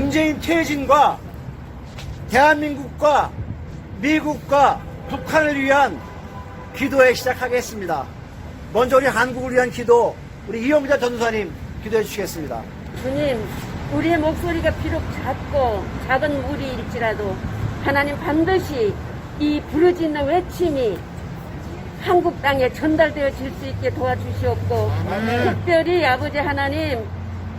문재인 퇴진과 대한민국과 미국과 북한을 위한 기도에 시작하겠습니다. 먼저 우리 한국을 위한 기도, 우리 이영자 전도사님 기도해 주시겠습니다. 주님, 우리의 목소리가 비록 작고 작은 무리일지라도 하나님 반드시 이 부르짖는 외침이 한국 땅에 전달되어질 수 있게 도와주시옵고 특별히 아버지 하나님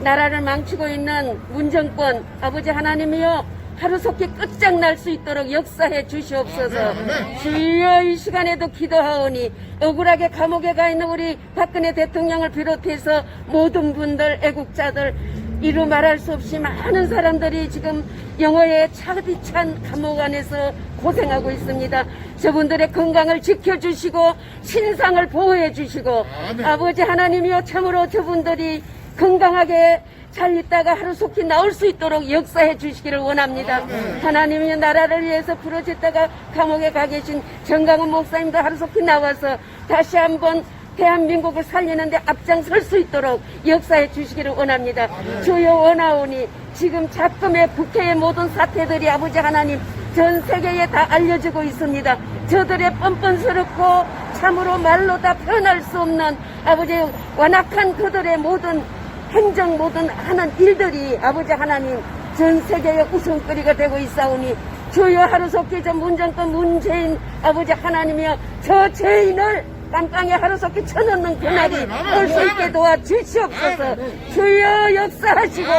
나라를 망치고 있는 문정권 아버지 하나님이여 하루속히 끝장날 수 있도록 역사해 주시옵소서. 주여 이 시간에도 기도하오니 억울하게 감옥에 가 있는 우리 박근혜 대통령을 비롯해서 모든 분들 애국자들 이루 말할 수 없이 많은 사람들이 지금 영어에 차디찬 감옥 안에서 고생하고 있습니다. 저분들의 건강을 지켜주시고 신상을 보호해 주시고 아버지 하나님이여 참으로 저분들이 건강하게 잘 있다가 하루속히 나올 수 있도록 역사해 주시기를 원합니다. 하나님이 나라를 위해서 부러졌다가 감옥에 가 계신 정강훈 목사님도 하루속히 나와서 다시 한번 대한민국을 살리는데 앞장설 수 있도록 역사해 주시기를 원합니다. 주여 원하오니 지금 작금의 국회의 모든 사태들이 아버지 하나님 전 세계에 다 알려지고 있습니다. 저들의 뻔뻔스럽고 참으로 말로 다 표현할 수 없는 아버지 완악한 그들의 모든 행정 모든 하는 일들이 아버지 하나님 전 세계의 웃음거리가 되고 있사오니 주여 하루속히 저 문정권 문재인 아버지 하나님이여 저 죄인을 깜빵에 하루속히 쳐넣는 그날이 올 수 있게 도와 주시옵소서 주여 역사하시고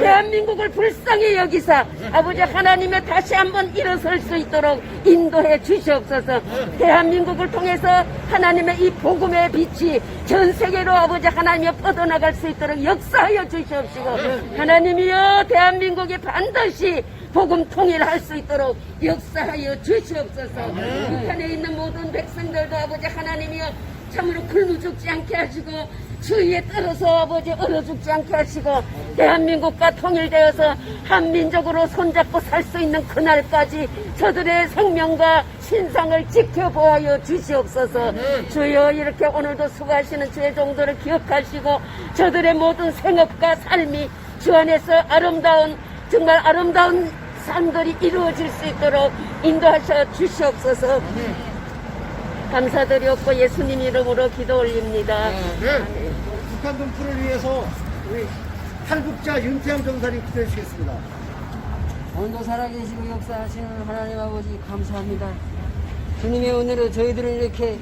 대한민국을 불쌍히 여기사 아버지 하나님의 다시 한번 일어설 수 있도록 인도해 주시옵소서. 대한민국을 통해서 하나님의 이 복음의 빛이 전 세계로 아버지 하나님이 뻗어나갈 수 있도록 역사하여 주시옵시고 하나님이여 대한민국이 반드시 복음 통일할 수 있도록 역사하여 주시옵소서. 북한에 있는 모든 백성들도 아버지 하나님이여 참으로 굶어 죽지 않게 하시고 주위에 떨어서 아버지 얼어 죽지 않게 하시고 대한민국과 통일되어서 한민족으로 손잡고 살 수 있는 그날까지 저들의 생명과 신상을 지켜보아여 주시옵소서. 주여 이렇게 오늘도 수고하시는 주의 종들을 기억하시고 저들의 모든 생업과 삶이 주 안에서 아름다운 정말 아름다운 삶들이 이루어질 수 있도록 인도하셔 주시옵소서. 감사드렸고 예수님 이름으로 기도 올립니다. 북한 동포를 위해서 우리 탈북자 윤태양 전도사님 기도해 주시겠습니다. 오늘도 살아계시고 역사하시는 하나님 아버지 감사합니다. 주님의 은혜로 저희들은 이렇게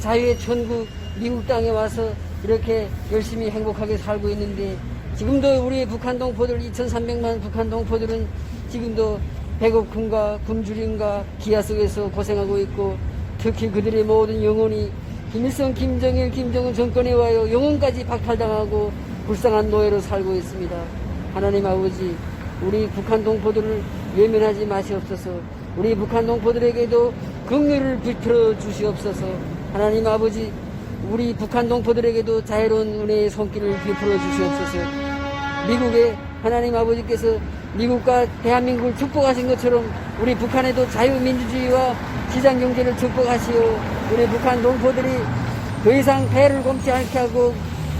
자유의 천국 미국 땅에 와서 이렇게 열심히 행복하게 살고 있는데 지금도 우리 북한 동포들 2,300만 북한 동포들은 지금도 배고픔과 굶주림과 기아 속에서 고생하고 있고 특히 그들의 모든 영혼이 김일성, 김정일, 김정은 정권에 와요 영혼까지 박탈당하고 불쌍한 노예로 살고 있습니다. 하나님 아버지 우리 북한 동포들을 외면하지 마시옵소서. 우리 북한 동포들에게도 긍휼을 베풀어 주시옵소서. 하나님 아버지, 우리 북한 동포들에게도 자유로운 은혜의 손길을 베풀어 주시옵소서. 미국에 하나님 아버지께서 미국과 대한민국을 축복하신 것처럼 우리 북한에도 자유민주주의와 시장경제를 축복하시오. 우리 북한 동포들이 더 이상 배를 곰지 않게 하고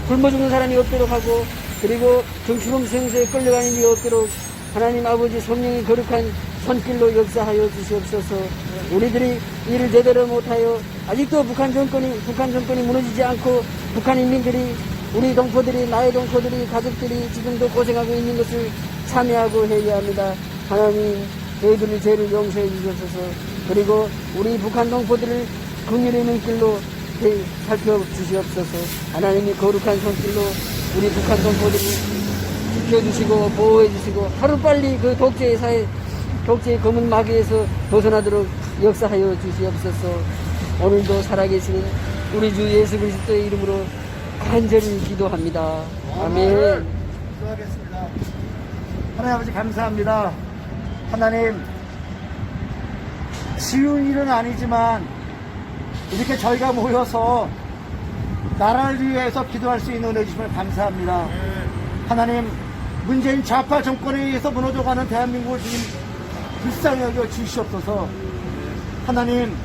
굶어 죽는 사람이 없도록 하고 그리고 정치범 생수에 끌려가는 일이 없도록 하나님 아버지 성령이 거룩한 손길로 역사하여 주시옵소서 우리들이 일을 제대로 못하여 아직도 북한 정권이 북한 정권이 무너지지 않고 북한 인민들이 우리 동포들이 나의 동포들이 가족들이 지금도 고생하고 있는 것을 참여하고 해야 합니다. 하나님 저희들의 죄를 용서해 주시옵소서. 그리고 우리 북한 동포들을 긍휼의 눈길로 살펴주시옵소서. 하나님이 거룩한 손길로 우리 북한 동포들을 지켜주시고 보호해주시고 하루빨리 그 독재의 사회 독재의 검은 마귀에서 벗어나도록 역사하여 주시옵소서 오늘도 살아계시는 우리 주 예수 그리스도의 이름으로 간절히 기도합니다 아멘 기도하겠습니다. 하나님 아버지 감사합니다. 하나님 쉬운 일은 아니지만 이렇게 저희가 모여서 나라를 위해서 기도할 수 있는 은혜 주심을 감사합니다. 하나님 문재인 좌파 정권에 의해서 무너져가는 대한민국을 지금 불쌍히 여겨 주시옵소서. 하나님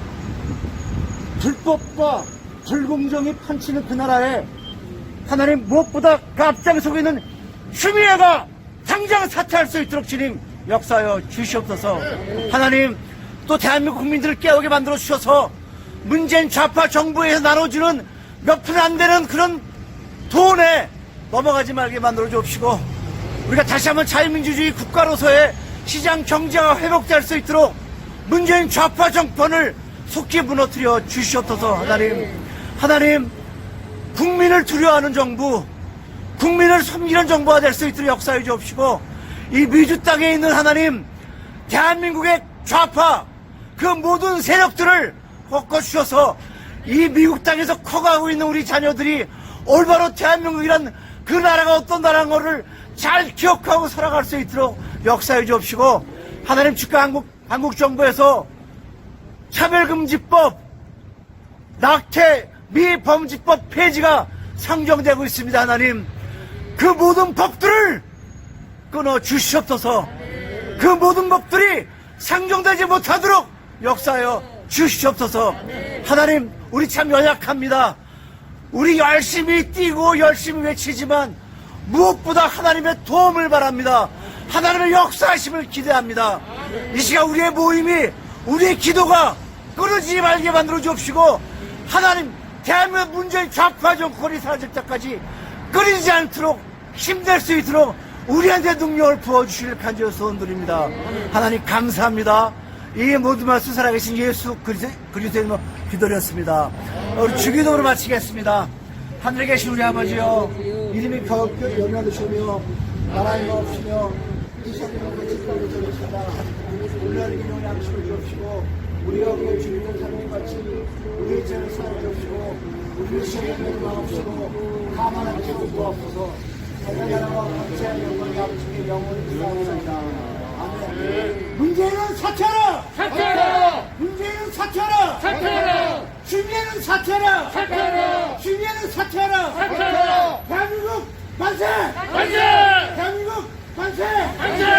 불법과 불공정이 판치는 그 나라에 하나님 무엇보다 그 앞장서고 있는 추미애가 당장 사퇴할 수 있도록 주님 역사하여 주시옵소서. 하나님 또 대한민국 국민들을 깨우게 만들어 주셔서 문재인 좌파 정부에서 나눠주는 몇 푼 안 되는 그런 돈에 넘어가지 말게 만들어 주옵시고 우리가 다시 한번 자유민주주의 국가로서의 시장 경제가 회복될 수 있도록 문재인 좌파 정권을 속히 무너뜨려 주시옵소서 하나님. 하나님 국민을 두려워하는 정부 국민을 섬기는 정부가 될 수 있도록 역사해 주옵시고 이 미주 땅에 있는 하나님 대한민국의 좌파 그 모든 세력들을 꺾어 주셔서 이 미국 땅에서 커가고 있는 우리 자녀들이 올바로 대한민국이란 그 나라가 어떤 나라인 것을 잘 기억하고 살아갈 수 있도록 역사해 주옵시고 하나님 축하 한국 한국 정부에서 차별금지법 낙태 미범죄법 폐지가 상정되고 있습니다 하나님. 그 모든 법들을 끊어 주시옵소서. 그 모든 법들이 상정되지 못하도록 역사하여 주시옵소서. 하나님 우리 참 연약합니다. 우리 열심히 뛰고 열심히 외치지만 무엇보다 하나님의 도움을 바랍니다. 하나님의 역사하심을 기대합니다. 이 시간 우리의 모임이 우리의 기도가 끊어지지 말게 만들어 주옵시고 하나님 대한민국 문재인 좌파 정권이 사라질 때까지 끊이지 않도록 힘낼 수 있도록 우리한테 능력을 부어주실 간절히 소원드립니다. 하나님 감사합니다. 이 모든 말씀 살아계신 예수 그리스도- 그리스도의 기도렸습니다. 우리 주기도로 마치겠습니다. 하늘에 계신 우리 아버지여 이름이 거룩히 영원하시며 나라의 없으며 이 세상의 이용해 양식을 주옵시고 우리가 우리의 주님을 사랑해 같이 우리의 죄를 사랑해 주옵시고 우리의 시험에 마옵시고 가만한 죄를 부옵소서 나라와 박제한 영광이 아버지께 영원히 기도하옵소이다 아멘 문제는 사퇴하라 사퇴하라! 문제는 사퇴하라 사퇴하라! 주민은 사퇴하라 사퇴하라! 주민은 사퇴하라 사퇴하라! 대한민국 만세 만세! 대한민국 만세 만세!